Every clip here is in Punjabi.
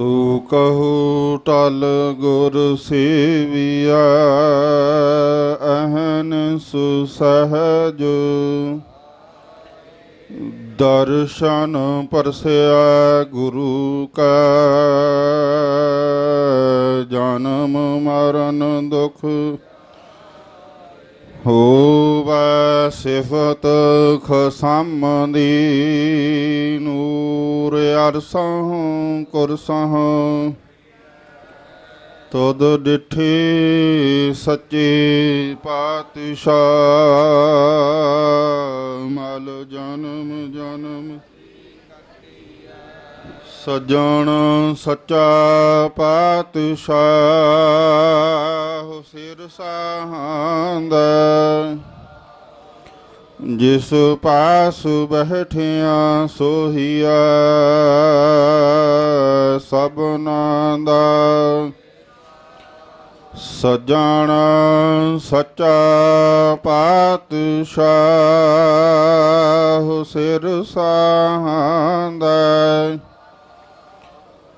ਸੋ ਕਹੂ ਟਲ ਗੁਰ ਸੇਵੀਆ ਅਹਨ ਸੁਸਹਜ। ਦਰਸ਼ਨ ਪਰਸਿਆ ਗੁਰੂ ਕਾ ਜਨਮ ਮਰਨ ਦੁਖ ਹੋਵੈ ਸਿਫਤ ਖਸਮ ਦੀ ਨੂਰ ਅਰਸਹ ਕੁਰਸਹ ਤਦ ਡਿਠੇ ਸੱਚੇ ਪਾਤਸ਼ਾਹ, ਮਲ ਜਨਮ ਜਨਮ। ਸਜਣ ਸੱਚਾ ਪਾਤਸ਼ਾਹ। ਸਿਰ ਸਾਹੰਦ ਜਿਸ ਪਾਸ ਬਹਿਠਿਆ ਸੋਹੀਆ ਸਭਨਾ ਦਾ ਸਜਣ ਸੱਚਾ ਪਾਤਸ਼ਾਹ ਸਿਰ ਸਾਹੰਦ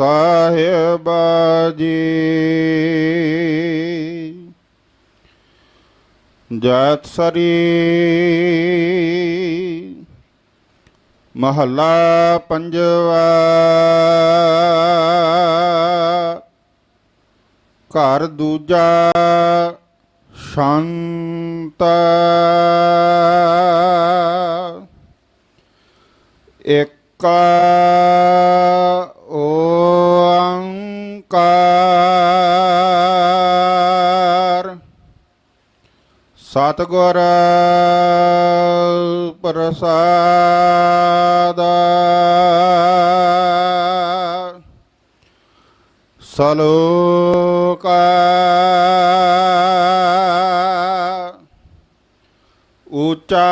ਸਾਹਿਬ ਜੀ ਜਤ ਸਰੀ ਮਹੱਲਾ ਪੰਜਵਾ। ਘਰ ਦੂਜਾ ਸ਼ਾਂਤ। ਇੱਕ ਸਤਿਗੁਰ ਪ੍ਰਸਾਦ। ਸਲੋਕ। ਉੱਚਾ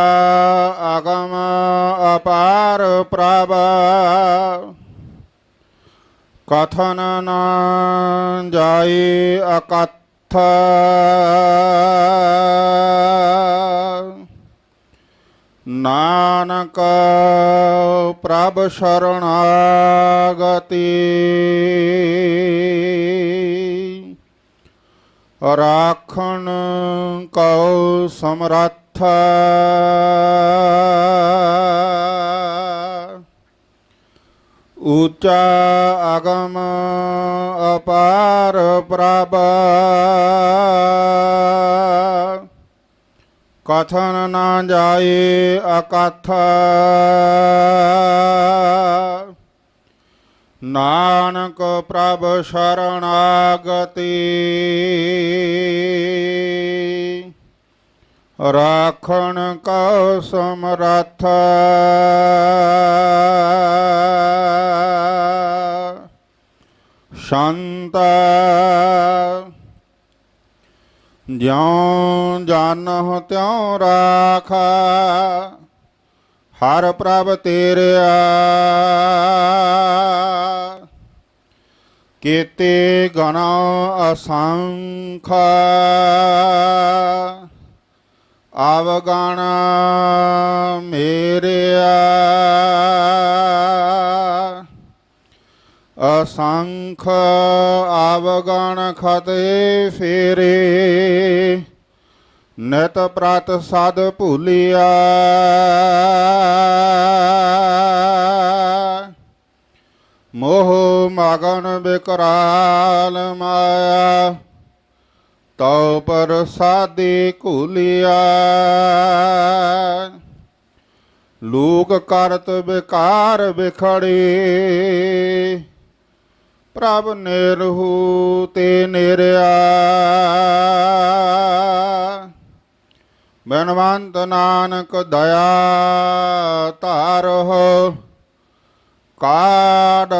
ਆਗਮ ਅਪਾਰ ਪ੍ਰਭ। ਕਥਨ ਨ ਜਾਈ ਅਕਥ ਨਾਨਕ ਪ੍ਰਭ ਸ਼ਰਣਾਗਤੀ। ਰਾਖਣ ਕਉ ਸਮਰੱਥ। ਉੱਚਾ ਅਗਮ ਅਪਾਰ ਪ੍ਰਭ ਕਥਨ ਨਾ ਜਾਏ ਅਕਥ ਨਾਨਕ ਪ੍ਰਭ ਸ਼ਰਣਾਗਤੀ ਰਾਖਣ ਕਉ ਸਮਰੱਥ। ਸ਼ਾਂਤ ਜਿਉ ਜਾਨਹੁ ਤਿਉ ਰਾਖ ਹਰ ਪ੍ਰਭ ਤੇਰਿਆ। ਕੀਤੇ ਗਣਾ ਅਸੰਖ। ਆਵਗਣ ਮੇਰਿਆ। ਅਸੰਖ ਆਵਗਣ ਖਤੇ ਫੇਰੇ। ਨਿਤ ਪ੍ਰਤ ਸਦ ਭੁਲਿਆ। ਮੋਹ ਮਗਨ ਬਿਕਰਾਲ ਮਾਇਆ। ਤਉ ਪਰ ਸਾਦੇ ਘੁਲਿਆ। ਲੋਕ ਕਰਤ ਵਿਕਾਰ ਵਿਖੜੇ। ਪ੍ਰਭ ਨਿਰਹੂ ਤੇ ਨਿਰਿਆ। ਬਨਵੰਤ ਨਾਨਕ ਦਇਆ ਧਾਰੋ ਕਾੜ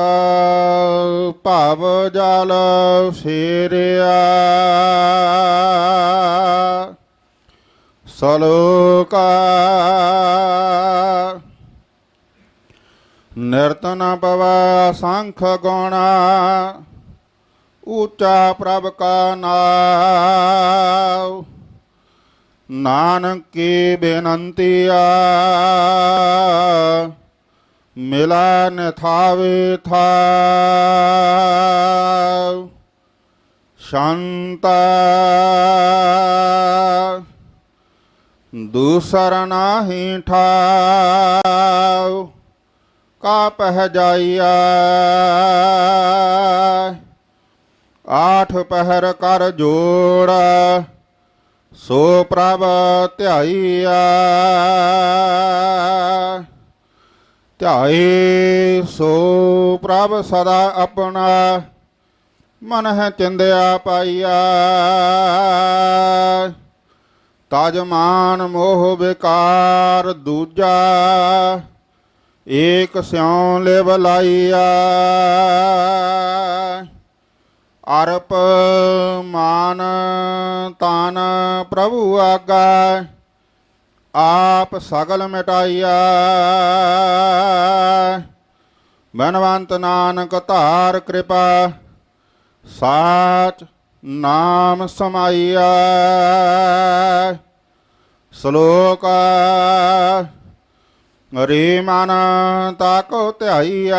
ਭਾਵ ਜਲ ਸਿਰਿਆ ਸਲੋਕਾ ਨਿਰਤਨ ਪਵੈ ਸੰਖ ਗੋਣਾ ਉੱਚਾ ਪ੍ਰਭ ਕਾ ਨਾਮ ਨਾਨਕ ਕੀ ਬੇਨੰਤੀਆ ਮਿਲਾ ਨ ਥਾਵੇ ਥਾਵ ਸ਼ਾਂਤਾ ਦੂਸਰ ਨਾਹੀ ਠਾਉ, ਕਾ ਪਹਿ ਜਾਈਆ ਆਠ ਪਹਿਰ ਕਰ ਜੋੜ, ਸੋ ਪ੍ਰਭ ਧਿਆਈਆ ਧਿਆਏ ਸੋ ਪ੍ਰਭ ਸਦਾ ਆਪਣਾ ਮਨ ਹੈ ਚਿੰਦਿਆ ਪਾਈਆ ਤਜ ਮਾਨ ਮੋਹ ਵਿਕਾਰ ਦੂਜਾ, ਏਕ ਸਿਉ ਲਿਵ ਲਾਈਆ। ਅਰਪ ਮਾਨ ਤਾਨ ਪ੍ਰਭੂ ਆਗਾ, ਆਪ ਸਗਲ ਮਿਟਾਈਆ। ਬਨਵੰਤ ਨਾਨਕ ਧਾਰ ਕਿਰਪਾ, ਸਾਚ ਨਾਮ ਸਮਾਈਆ ਸ਼ਲੋਕ ਰੇ ਮਨ ਤਾਕੋ ਧਿਆਈਆ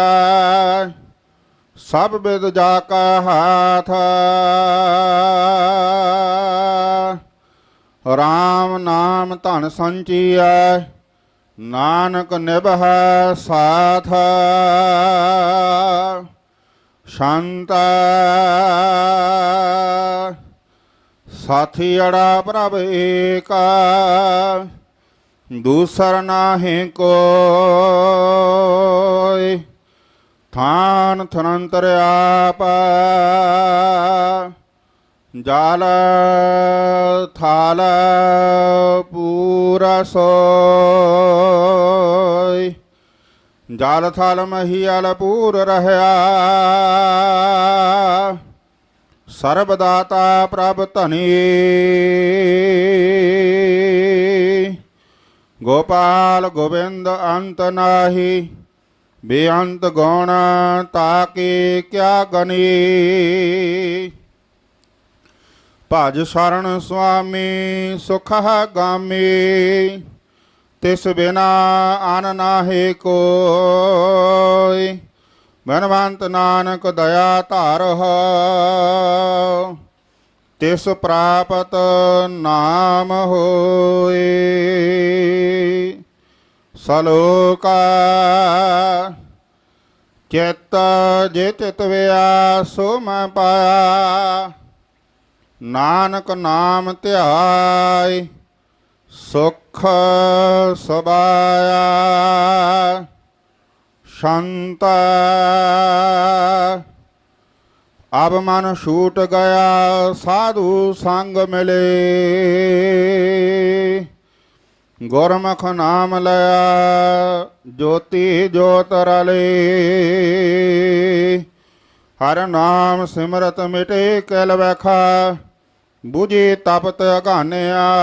ਸਭ ਬਿਦ ਜਾ ਕਾ ਹਾਥ। ਰਾਮ ਨਾਮ ਧਨ ਸੰਚੀਐ। ਨਾਨਕ ਨਿਭੈ ਸਾਥ। ਸ਼ਾਂਤ। ਸਾਥੀ ਅੜਾ ਪ੍ਰਭ ਏਕਾ, ਦੂਸਰ ਨਾਹੀ ਕੋਈ। ਥਾਨ ਥਨੰਤਰ ਆਪ, ਜਾਲ ਥਾਲ ਪੂਰਾ ਸੋਈ। ਜਲ ਥਲ ਮਹੀਲ ਪੂਰ ਰਹਿਆ। ਸਰਬ ਦਾਤਾ ਪ੍ਰਭ ਧਨੀ। ਗੋਪਾਲ ਗੋਬਿੰਦ ਅੰਤ ਨਾਹੀ, ਬੇਅੰਤ ਗੁਣ ਤਾਕੇ ਕਿਆ ਗਨੀ। ਭਜ ਸ਼ਰਨ ਸੁਆਮੀ ਸੁਖ ਗਾਮੀ। ਤਿਸ ਬਿਨਾ ਆਨ ਨਾਹੀ ਕੋਈ। ਬਨਵੰਤ ਨਾਨਕ ਦਇਆ ਧਾਰਹੁ ਤਿਸ ਪ੍ਰਾਪਤ ਨਾਮ ਹੋਏ ਸਲੋਕਾ ਚਿਤ ਜੇ ਚਿਤ ਵਿਆ ਸੋ ਮੈਂ ਪਾਇਆ। ਨਾਨਕ ਨਾਮ ਧਿਆਇ। ਸੁਖ ਸਬਾਇਆ ਸੰਤ। ਅਬ ਮਨ ਛੂਟ ਗਿਆ, ਸਾਧੂ ਸੰਗ ਮਿਲੇ। ਗੁਰਮੁਖ ਨਾਮ ਲਿਆ, ਜੋਤੀ ਜੋਤ ਰਲੇ। ਹਰ ਨਾਮ ਸਿਮਰਤ ਮਿਟੇ, ਕਲ ਵਖਾ। ਬੁਝੇ ਤਪਤ ਅਗਾਨਿਆ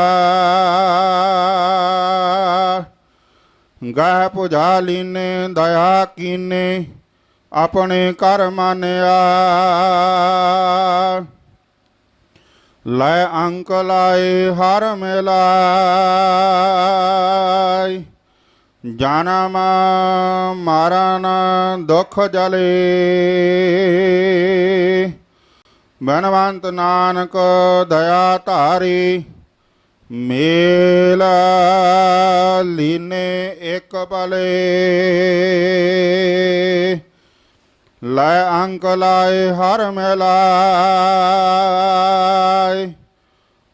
ਗਾਹ ਪੁਜਾ ਲੀਨੇ ਦਇਆ ਕੀਨੇ, ਆਪਣੇ ਕਰ ਮਾਨਿਆ। ਲੈ ਅੰਕ ਲਾਏ, ਹਰ ਮਿਲਾਈ ਜਨਮ ਮਰਨ ਦੁਖ ਜਲੇ। ਬਨਵੰਤ ਨਾਨਕ ਦਇਆ ਧਾਰੀ, ਮੇਲ ਲੀਨੇ ਇੱਕ ਪਲੇ ਲੈ ਅੰਕ ਲਾਏ ਹਰ ਮਿਲਾਏ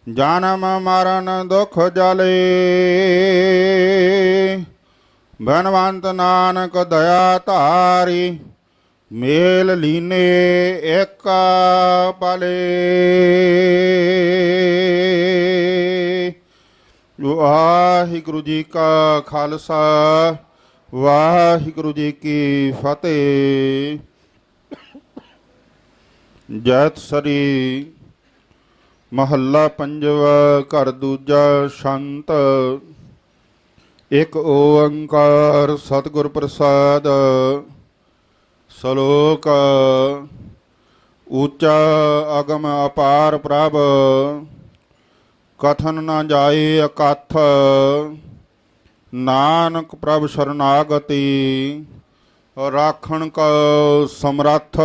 ਜਨਮ ਮਰਨ ਦੁਖ ਜਲੇ। ਬਨਵੰਤ ਨਾਨਕ ਦਇਆ ਧਾਰੀ ਮੇਲ ਲੀਨੇ ਇੱਕ ਪਲੇ। ਵਾਹਿਗੁਰੂ ਜੀ ਕਾ ਖਾਲਸਾ, ਵਾਹਿਗੁਰੂ ਜੀ ਕੀ ਫਤਿਹ। ਜੈਤ ਸਰੀ ਮਹੱਲਾ ਪੰਜਵਾ, ਘਰ ਦੂਜਾ ਸ਼ੰਤ। ਇੱਕ ਓੰਕਾਰ ਸਤਿਗੁਰ ਪ੍ਰਸਾਦ। ਸ਼ਲੋਕ ਉੱਚਾ ਅਗਮ ਅਪਾਰ ਪ੍ਰਭ, ਕਥਨ ਨਾ ਜਾਏ ਅਕਥ ਨਾਨਕ ਪ੍ਰਭ ਸ਼ਰਨਾਗਤੀ, ਰਾਖਣ ਕੋ ਸਮਰੱਥ।